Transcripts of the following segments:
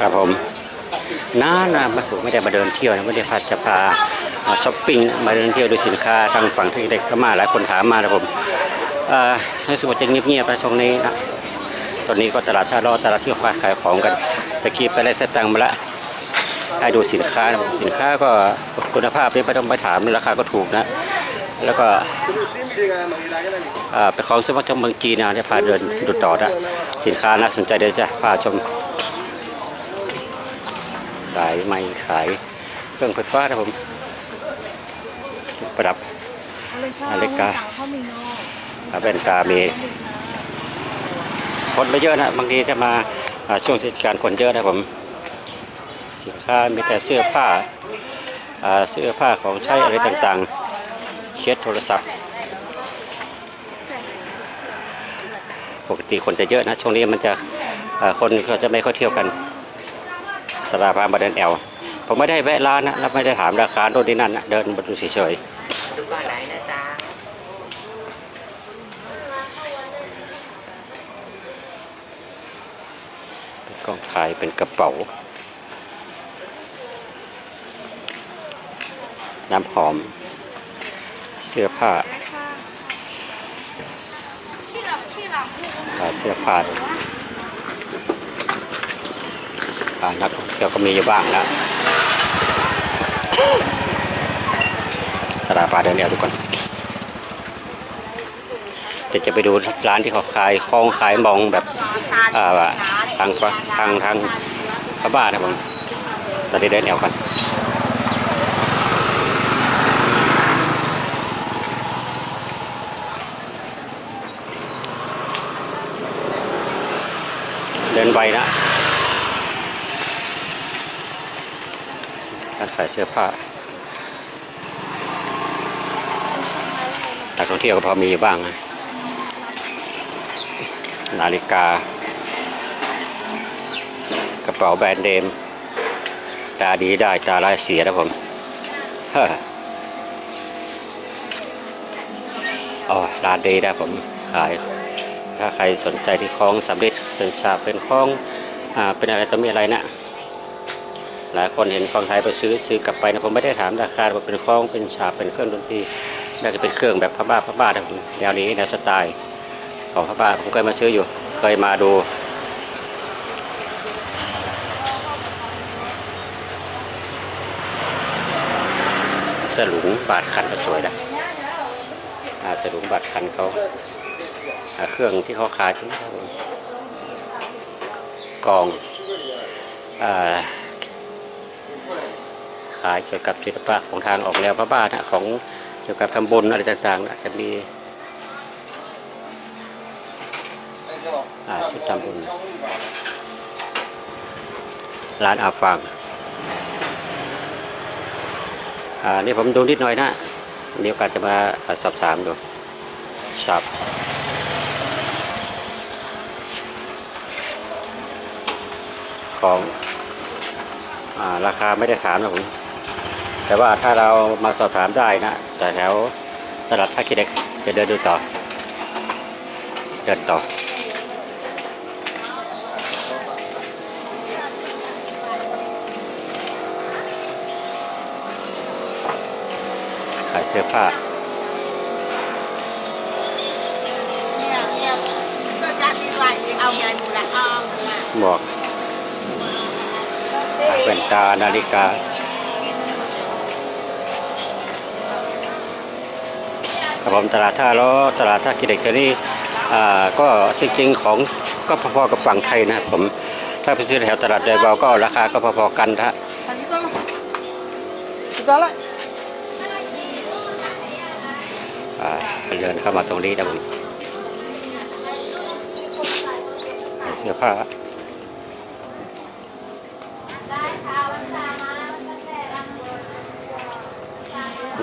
ครับผมน้านะมาผมไม่ได้มาเดินเที่ยวนะไม่ได้พาจะพาช้อปปิ้งมาเดินเที่ยวดูสินค้าทางฝั่งที่เด็กมาหลายคนถามมานะผมอ่อรู้สึกว่าจะเงียบๆนะช่วงนี้นะตอนนี้ก็ตลาดท่ารอตลาดที่ขายของกันตะกี้ไปไล่เสตังค์มาละให้ดูสินค้าสินค้าก็คุณภาพนี่ไม่ต้องไปถามราคาก็ถูกนะ แล้วก็เป็นของสมัครจากเมืองจีนนะที่พาเดินดูต่อนะสินค้าน่าสนใจเดี๋ยวจะพาชมขายไม้ขายเครื่องไฟฟ้านะผมประดับอเล็กกาอาแว่นตามีคนไม่เยอะนะบางทีจะมาช่วงเทศกาลคนเยอะนะผมสินค้ามีแต่เสื้อผ้าอ่าเสื้อผ้าของใช้อะไรต่างๆ เคสโทรศัพท์ ปกติคนจะเยอะนะ ช่วงนี้มันจะอ่าคนก็จะไม่ค่อยเที่ยวกันสลาพามาเดินแอลผมไม่ได้แวะร้านนะแล้วไม่ได้ถามราคาโน่นนี่นั่นนะเดินมาดูเฉยดูก่อนได้นะจ๊ะๆเป็นกล้องถ่ายเป็นกระเป๋า น้ำหอม เสื้อผ้าอ่าเสื้อผ้าอ่านักท่องเที่ยวก็มีอยู่บ้างแล้วสลาพาเดินแอลทุกคนเดี๋ยวจะไปดูร้านที่เขาขายคลองขายมองแบบอ่าทางทางทางพระบ้านนะผมเราได้เดินแอวกัน ดินไวนะร้านขายเสื้อผ้านักท่องเที่ยวก็พอมีบ้างนะนาฬิกา กระเป๋าแบรนด์เนมตาดีได้ตาร้ายเสียนะผมฮ้ออ๋อร้านดีนะผมขาย ถ้าใครสนใจที่คลองสำเร็จเป็นฉาเป็นคลองอ่าเป็นอะไรต้อมีอะไรนะหลายคนเห็นคลองไทยไปซื้อซื้อกลับไปนะผมไม่ได้ถามราคาว่าเป็นคลองเป็นฉาเป็นเครื่องดนตรีน่าจะเป็นเครื่องแบบพระบ้าพระบ้านะแนวนี้แนวสไตล์ของพระบาทผมเคยมาซื้ออยู่เคยมาดูสลุงบาทคันก็สวยนะสลุงบาทคันเขา เครื่องที่เขาขายที่กองอขายเกี่ยวกับศิลปะของทางออกแนวพระบาทนะของเกี่ยวกับทำบุญอะไรต่างๆนะจะมีอ่าชุดทำบุญร้านอาฟังอ่านี่ผมดูนิดหน่อยนะมีโอกาสจะมาสอบถามดูชับ ของอาราคาไม่ได้ถามนะผมแต่ว่าถ้าเรามาสอบถามได้นะแต่แถวตลาดท่าขี้เหล็กจะเดินดูต่อ เดินต่อขายเสื้อผ้าเนี่ยเนี่ยก็จะมีไว้เอาเงินมูลค่ามาหมวกขาย แว่นตานาฬิกา ครับผมตลาดท่าล้อตลาดท่ากิเด็กที่นี่อ่าก็จริงๆของก็พอๆกับฝั่งไทยนะครับผมถ้าไปซื้อแถวตลาดเดบาก็ราคาก็พอๆกันนะฮะ Segala. อ่าเดินเข้ามาตรงนี้นะผมขายเสื้อผ้า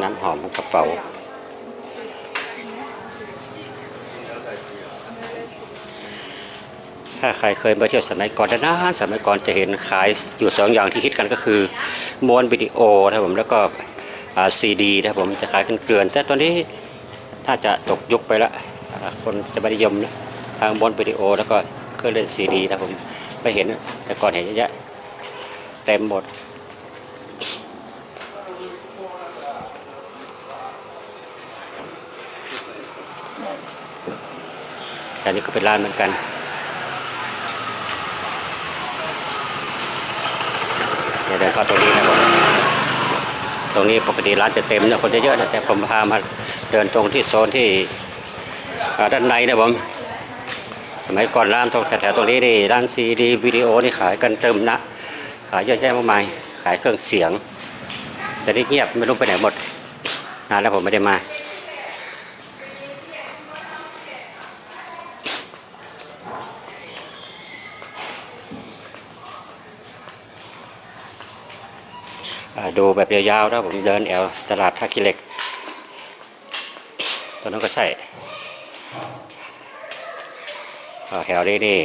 น้ำหอมกระเป๋าถ้าใครเคยมาเที่ยวสมัยก่อนนานสมัยก่อนจะเห็นขายอยู่สองอย่างที่คิดกันก็คือม้วนวิดีโอนะผมแล้วก็ซีดีนะผมจะขายกันเกลื่อน แต่ตอนนี้ถ้าจะตกยุคไปละคนจะไม่นิยมนะทางม้วนวิดีโอแล้วก็เครื่องเล่นซีดีนะผมไม่เห็นแต่ก่อนเห็นเยอะแยะเต็มหมด แต่นี่ก็เป็นร้านเหมือนกัน เดี๋ยวเดินเข้าตรงนี้นะครับตรงนี้ปกติร้านจะเต็มเนะคนจะเยอะนะแต่ผมพามาเดินตรงที่โซนที่ด้านในนะผมสมัยก่อนร้านตรงแถวๆตรงนี้นี่ร้านซีดีวิดีโอนี่ขายกันเติมนะขายเยอะแยะมากมายขายเครื่องเสียง แต่นี่เงียบไม่รู้ไปไหนหมดนานแล้วผมไม่ได้มา ดูแบบยาวๆนะผมเดินแอวตลาดท่าขี้เหล็กตัวนั้นก็ใช่แถวนี้นี่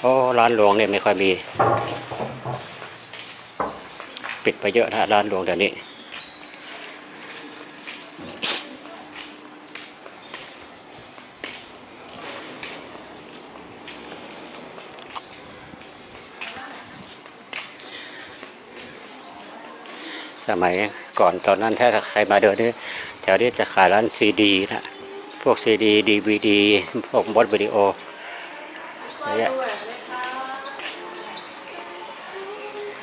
โอ้ร้านหลวงเนี่ยไม่ค่อยมี ปิดไปเยอะนะร้านหลวงเดี๋ยวนี้ สมัยก่อนตอนนั้นถ้าใครมาเดินนี่แถวนี้จะขายร้านซีดีนะ พวกซีดีดีวีดีพวกบอสวิดีโอไรเงี้ย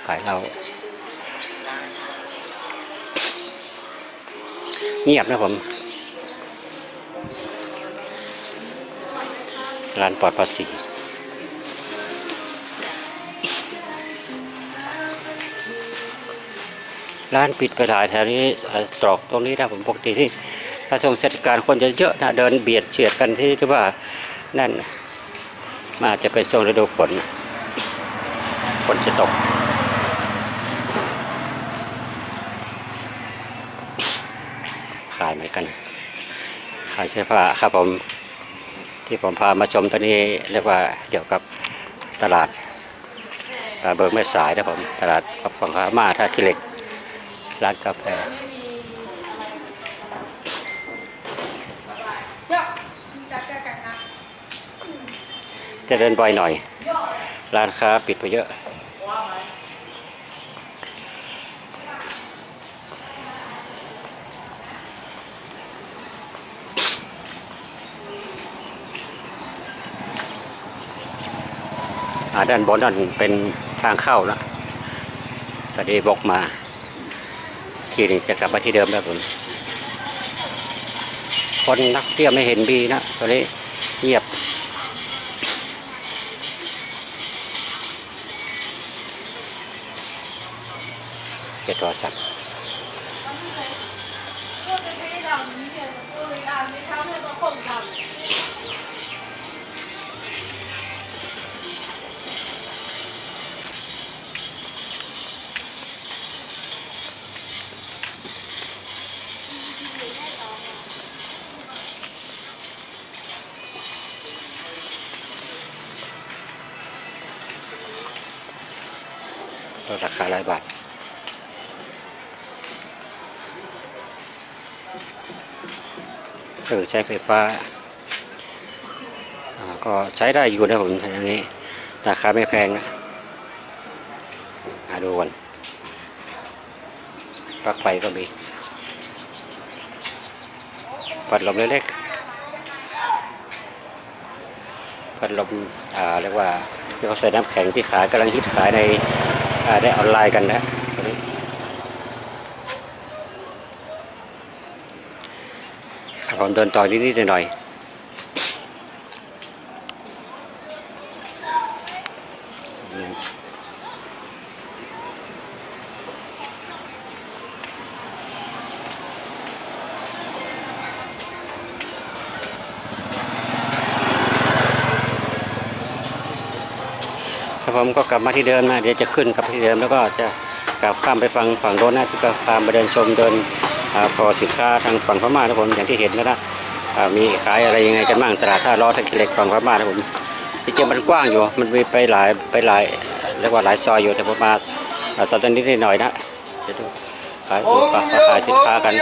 ขายเราเงียบนะผม ร้านปลอดภาษี ร้านปิดไปหลายแถวนี้ตรอกตรงนี้นะผมปกติที่ถ้าช่วงเทศกาลคนจะเยอะนะเดินเบียดเฉียดกันที่ที่ว่านั่นมาจะเป็นช่วงฤดูฝนฝนจะตกขายเหมือนกันขายเสื้อผ้าครับผมที่ผมพามาชมตอนนี้เรียกว่าเกี่ยวกับตลาดเบิร์กแม่สายนะผมตลาดฝั่งขามาท่าขี้เหล็ก ร้านกาแฟ จะเดินบ่อยหน่อย ร้านค้าปิดไปเยอะอ่าด้านบนนั่นเป็นทางเข้านะสวัสดีบอกมาีนี้จะกลับมาที่เดิมแล้วผมคนนักเที่ยวไม่เห็นบีนะตอนนี้เงียบเก็บโทรศัพท์ ลดราคาหลายบาทเครื่อใช้ไฟฟ้าก็ใช้ได้อยู่นะผมอันนี้ ราคาไม่แพงนะมาดูกันปลั๊กไฟก็มีพัดลมเล็กๆพัดลมเรียกว่าที่เขาใส่น้ำแข็งที่ขายกำลังฮิตขายใน ได้ออนไลน์กันนะตัวนี้อะผมเดินต่อนิดๆหน่อยๆ แล้วผมก็กลับมาที่เดิมนะเดี๋ยวจะขึ้นกลับที่เดิมแล้วก็จะกลับข้ามไปฟังฝั่งโน้นนะที่ก็พามาเดินชมเดินอาพอสินค้าทางฝั่งพม่านะผมอย่างที่เห็นนะนะอ่ามีขายอะไรยังไงกันบ้างตลาดท่าล้อทางกิเหล็กฝั่งพม่านะผมที่จริงมันกว้างอยู่ มันมีไปหลายไปหลายเรียกว่าหลายซอยอยู่แต่ผมมาอ่าซอยนิดๆหน่อยๆนะเดี๋ยวดูขายดูขายสินค้ากัน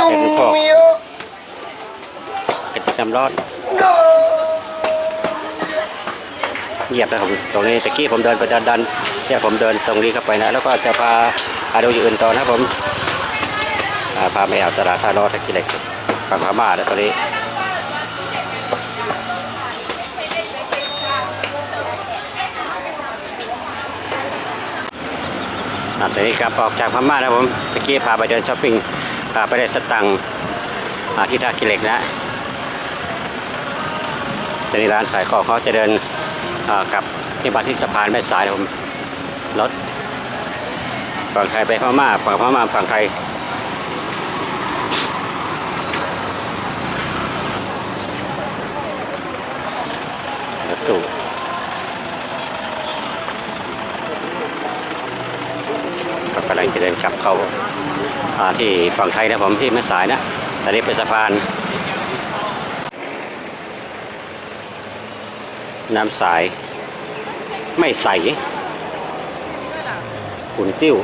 นมเป็นพวกเยอะกระติกน้ำร้อนน เงียบนะครับตรงนี้ตะกี้ผมเดินไปดันดันเนี่ยผมเดินตรงนี้เข้าไปนะ แล้วก็จะพาพาดูอย่างอื่นต่อนะผมาพาไปเอาตลาดท่ารอตะกี้เล็กฝั่งพม่าแล้วตอนนี้อ่ตอนนี้กลับออกจากพม่านะผมตะกี้พาไปเดินช้อปปิ้งพาไปได้สตังค์ที่ท่ากิเล็กนะตอนนี้ร้านขายของเขาจะเดิน กับที่บาที่สะพานแม่สายผมรถฝั่งไทยไปพม่าฝั่งพม่าฝั่งไทยรถตู้ก็กำลังจะเดินกลับเข้าอ่าที่ฝั่งไทยนะผมที่แม่สายนะตอนนี้เป็นสะพาน น้ำสาย ไม่ใสขุนติ้ว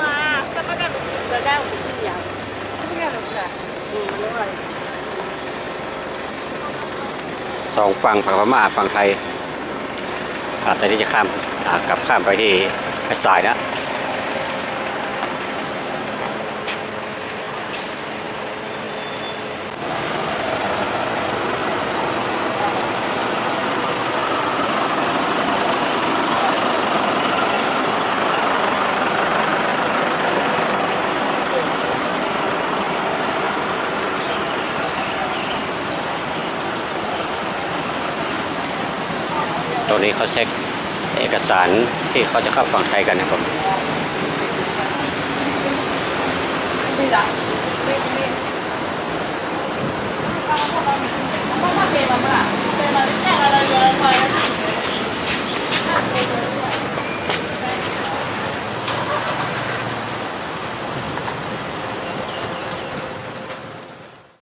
สองฝั่งฝั่งพม่าฝั่งไทยอาตอนนี้จะข้ามกลับข้ามไปที่ไอ้สายนะ นี้เขาเช็คเอกสารที่เขาจะเข้าฝั่งไทยกันนะครับไม่